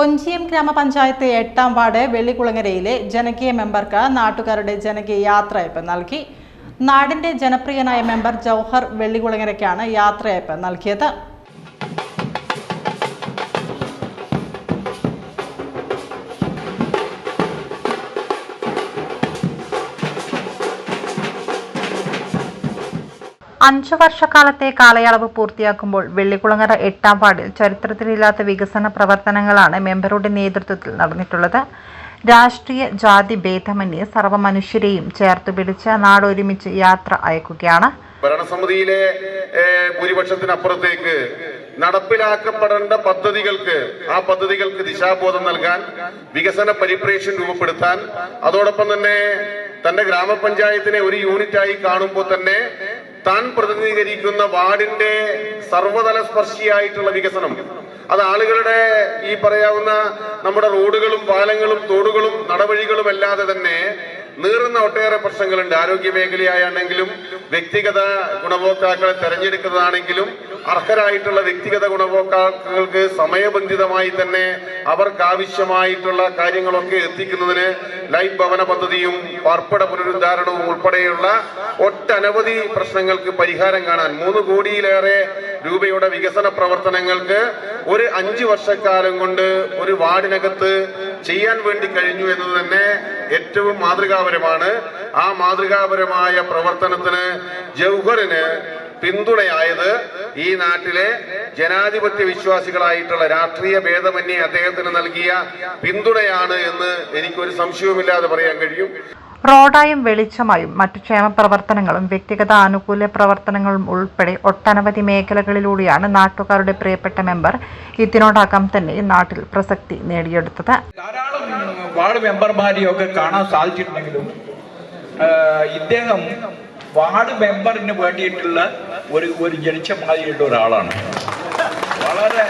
ഒഞ്ചിയം ഗ്രാമപഞ്ചായത്ത് എട്ടാം വാർഡ് വെള്ളിക്കുളങ്ങരയിലെ ജനകീയ മെമ്പർക്ക് നാട്ടുകാരുടെ ജനകീയ യാത്രയപ്പ് നൽകി. നാടിന്റെ ജനപ്രിയനായ മെമ്പർ ജൗഹർ വെള്ളിക്കുളങ്ങരയ്ക്കാണ് യാത്രയപ്പ് നൽകിയത്. അഞ്ചു വർഷക്കാലത്തെ കാലയളവ് പൂർത്തിയാക്കുമ്പോൾ വെള്ളിക്കുളങ്ങര എട്ടാം വാർഡിൽ ചരിത്രത്തിലില്ലാത്ത വികസന പ്രവർത്തനങ്ങളാണ് മെമ്പറുടെ നേതൃത്വത്തിൽ നടന്നിട്ടുള്ളത്. രാഷ്ട്രീയ ജാതി ഭേദമന്യേ സർവമനുഷ്യരെയും ചേർത്ത് പിടിച്ച് നാടൊരുമിച്ച് യാത്ര അയക്കുകയാണ്. ഭരണസമിതിയിലെ ഭൂരിപക്ഷത്തിനപ്പുറത്തേക്ക് നടപ്പിലാക്കപ്പെടേണ്ട പദ്ധതികൾക്ക് ആ പദ്ധതികൾക്ക് ദിശാബോധം നൽകാൻ വികസന പരിപ്രേക്ഷ്യം രൂപപ്പെടുത്താൻ അതോടൊപ്പം തന്നെ തന്റെ ഗ്രാമപഞ്ചായത്തിനെ ഒരു യൂണിറ്റായി കാണുമ്പോൾ തന്നെ പ്രതിനിധീകരിക്കുന്ന വാർഡിന്റെ സർവതല സ്പർശിയായിട്ടുള്ള വികസനം. അത് ആളുകളുടെ ഈ പറയാവുന്ന നമ്മുടെ റോഡുകളും പാലങ്ങളും തോടുകളും നടവഴികളും അല്ലാതെ തന്നെ നീറുന്ന ഒട്ടേറെ പ്രശ്നങ്ങളുണ്ട്. ആരോഗ്യ മേഖലയായാണെങ്കിലും വ്യക്തിഗത ഗുണഭോക്താക്കളെ തെരഞ്ഞെടുക്കുന്നതാണെങ്കിലും അർഹരായിട്ടുള്ള വ്യക്തിഗത ഗുണഭോക്താക്കൾക്ക് സമയബന്ധിതമായി തന്നെ അവർക്ക് ആവശ്യമായിട്ടുള്ള കാര്യങ്ങളൊക്കെ എത്തിക്കുന്നതിന് ലൈഫ് ഭവന പദ്ധതിയും പാർപ്പിട പുനരുദ്ധാരണവും ഉൾപ്പെടെയുള്ള ഒട്ടനവധി പ്രശ്നങ്ങൾക്ക് പരിഹാരം കാണാൻ മൂന്ന് കോടിയിലേറെ രൂപയുടെ വികസന പ്രവർത്തനങ്ങൾക്ക് ഒരു അഞ്ചു വർഷക്കാലം കൊണ്ട് ഒരു വാർഡിനകത്ത് ചെയ്യാൻ വേണ്ടി കഴിഞ്ഞു എന്നത് തന്നെ ഏറ്റവും മാതൃകാപരമാണ്. ആ മാതൃകാപരമായ പ്രവർത്തനത്തിന് ജൗഹറിന് പിന്തുണയായത് ഈ നാട്ടിലെ ജനാധിപത്യ വിശ്വാസികളായിട്ടുള്ള രാഷ്ട്രീയ ഭേദമന്യേ അദ്ദേഹത്തിന് നൽകിയ പിന്തുണയാണ് എന്ന് എനിക്കൊരു സംശയവുമില്ലാതെ പറയാൻ കഴിയും. റോഡായും വെളിച്ചമായും മറ്റു ക്ഷേമ പ്രവർത്തനങ്ങളും വ്യക്തിഗത ആനുകൂല്യ പ്രവർത്തനങ്ങളും ഉൾപ്പെടെ ഒട്ടനവധി മേഖലകളിലൂടെയാണ് നാട്ടുകാരുടെ പ്രിയപ്പെട്ട മെമ്പർ ഇതിനോടകം തന്നെ നാട്ടിൽ പ്രസക്തി നേടിയെടുത്തത്. ധാരാളം വാർഡ് മെമ്പർമാരെയൊക്കെ കാണാൻ സാധിച്ചിട്ടുണ്ടെങ്കിലും ഇദ്ദേഹം വാർഡ് മെമ്പറിന് വേണ്ടിയിട്ടുള്ള ഒരു ഒരു ജനിച്ച മാതിരിയുള്ള ഒരാളാണ്. വളരെ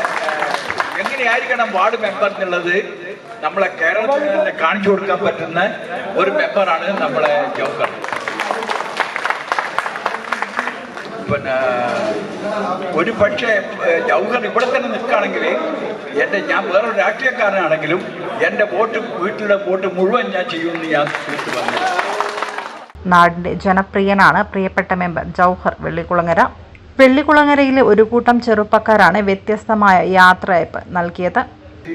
എങ്ങനെയായിരിക്കണം വാർഡ് മെമ്പർ എന്നുള്ളത് നമ്മളെ കേരളത്തിൽ കാണിച്ചു കൊടുക്കാൻ പറ്റുന്ന ഒരു മെമ്പറാണ് നമ്മളെ ജോക്കർ പിന്നെ ഒരു പക്ഷേ ജൗഹർ ഇവിടെ തന്നെ നിൽക്കുകയാണെങ്കിൽ എന്റെ ഞാൻ വേറൊരു രാഷ്ട്രീയക്കാരനാണെങ്കിലും എന്റെ വോട്ട് വീട്ടിലെ വോട്ട് മുഴുവൻ ഞാൻ ചെയ്യുമെന്ന് ഞാൻ തീർത്തു നാടിന്റെ ജനപ്രിയനാണ്. പ്രിയപ്പെട്ട മെമ്പർ ജൗഹർ വെള്ളിക്കുളങ്ങര. വെള്ളിക്കുളങ്ങരയിലെ ഒരു കൂട്ടം ചെറുപ്പക്കാരാണ് വ്യത്യസ്തമായ യാത്രയപ്പ് നൽകിയത്.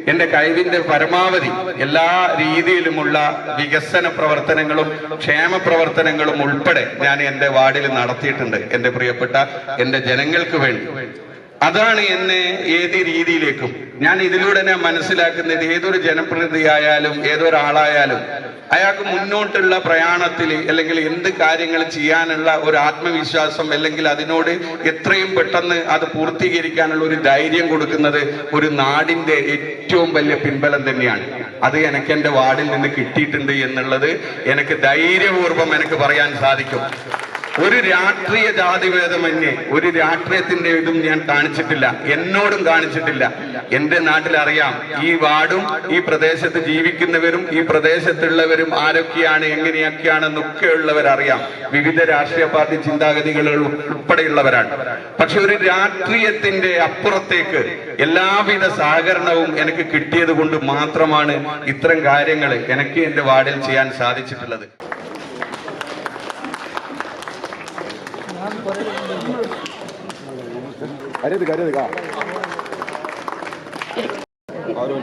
എന്റെ കഴിവിന്റെ പരമാവധി എല്ലാ രീതിയിലുമുള്ള വികസന പ്രവർത്തനങ്ങളും ക്ഷേമ പ്രവർത്തനങ്ങളും ഉൾപ്പെടെ ഞാൻ എന്റെ വാർഡിൽ നടത്തിയിട്ടുണ്ട്. എന്റെ പ്രിയപ്പെട്ട എന്റെ ജനങ്ങൾക്ക് വേണ്ടി. അതാണ് എന്നെ ഏത് രീതിയിലേക്കും ഞാൻ ഇതിലൂടെ ഞാൻ മനസ്സിലാക്കുന്നത് ഏതൊരു ജനപ്രതിനിധിയായാലും ഏതൊരാളായാലും അയാൾക്ക് മുന്നോട്ടുള്ള പ്രയാണത്തിൽ അല്ലെങ്കിൽ എന്ത് കാര്യങ്ങൾ ചെയ്യാനുള്ള ഒരു ആത്മവിശ്വാസം അല്ലെങ്കിൽ അതിനോട് എത്രയും പെട്ടെന്ന് അത് പൂർത്തീകരിക്കാനുള്ള ഒരു ധൈര്യം കൊടുക്കുന്നത് ഒരു നാടിന്റെ ഏറ്റവും വലിയ പിൻബലം തന്നെയാണ്. അത് എനിക്ക് എന്റെ വാർഡിൽ നിന്ന് കിട്ടിയിട്ടുണ്ട് എന്നുള്ളത് എനിക്ക് ധൈര്യപൂർവം എനിക്ക് പറയാൻ സാധിക്കും. ഒരു രാഷ്ട്രീയ ജാതിഭേദമന്യേ ഒരു രാഷ്ട്രീയത്തിന്റെ ഇതും ഞാൻ കാണിച്ചിട്ടില്ല. എന്നോടും കാണിച്ചിട്ടില്ല. എന്റെ നാട്ടിലറിയാം ഈ വാർഡും ഈ പ്രദേശത്ത് ജീവിക്കുന്നവരും ഈ പ്രദേശത്തുള്ളവരും ആരൊക്കെയാണ് എങ്ങനെയൊക്കെയാണെന്നൊക്കെ ഉള്ളവരറിയാം വിവിധ രാഷ്ട്രീയ പാർട്ടി ചിന്താഗതികൾ ഉൾപ്പെടെയുള്ളവരാണ്. പക്ഷെ ഒരു രാഷ്ട്രീയത്തിന്റെ അപ്പുറത്തേക്ക് എല്ലാവിധ സഹകരണവും എനിക്ക് കിട്ടിയത് കൊണ്ട് മാത്രമാണ് ഇത്തരം കാര്യങ്ങൾ എനിക്ക് എന്റെ വാർഡിൽ ചെയ്യാൻ സാധിച്ചിട്ടുള്ളത്. அறியதுக்கு அறியதுக்கா ஆறு